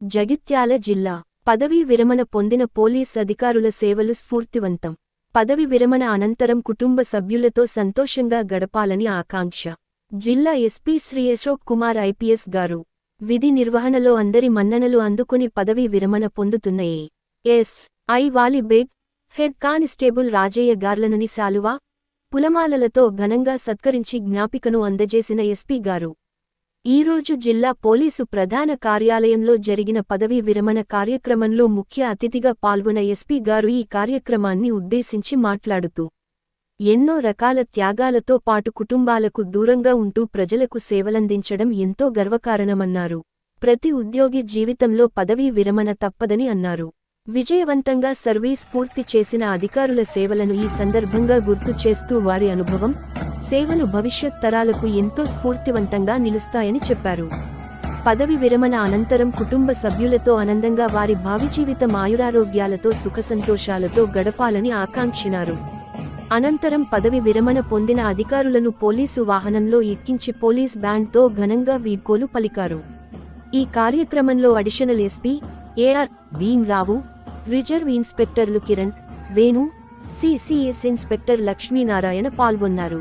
జగిత్యాల జిల్లా పదవీ విరమణ పొందిన పోలీస్ అధికారుల సేవలు స్ఫూర్తివంతం. పదవి విరమణ అనంతరం కుటుంబ సభ్యులతో సంతోషంగా గడపాలని ఆకాంక్ష. జిల్లా ఎస్పీ శ్రీ అశోక్ కుమార్ ఐపీఎస్ గారు విధి నిర్వహణలో అందరి మన్ననలు అందుకుని పదవీ విరమణ పొందుతున్న A. S. I. Vali Baig head constable Rajaiah గార్లనుని శాలువా పులమాలలతో ఘనంగా సత్కరించి జ్ఞాపికను అందజేసిన ఎస్పీ గారు ఈరోజు జిల్లా పోలీసు ప్రధాన కార్యాలయంలో జరిగిన పదవీ విరమణ కార్యక్రమంలో ముఖ్య అతిథిగా పాల్గొన్న ఎస్పీ గారు ఈ కార్యక్రమాన్ని ఉద్దేశించి మాట్లాడుతూ ఎన్నో రకాల త్యాగాలతో పాటు కుటుంబాలకు దూరంగా ఉంటూ ప్రజలకు సేవలందించడం ఎంతో గర్వకారణమన్నారు. ప్రతి ఉద్యోగి జీవితంలో పదవీ విరమణ తప్పదని అన్నారు. విజయవంతంగా సర్వీస్ పూర్తి చేసిన అధికారుల సేవలను ఈ సందర్భంగా గుర్తు చేస్తూ వారి అనుభవం సేవలు భవిష్యత్ తరాలకు ఎంతో స్ఫూర్తివంతంగా నిలుస్తాయని చెప్పారు. పదవి విరమణ అనంతరం కుటుంబ సభ్యులతో ఆనందంగా వారి భావిజీవిత మాయురారోగ్యాలతో ఆయురారోగ్యాలతో సుఖసంతోషాలతో గడపాలని ఆకాంక్షినారు. అనంతరం పదవి విరమణ పొందిన అధికారులను పోలీసు వాహనంలో ఎక్కించి పోలీస్ బ్యాండ్తో ఘనంగా వీడ్కోలు పలికారు. ఈ కార్యక్రమంలో additional SP AR Bhimrao reserve ఇన్స్పెక్టర్లు Kiran Venu CCS inspector Lakshminarayana పాల్గొన్నారు.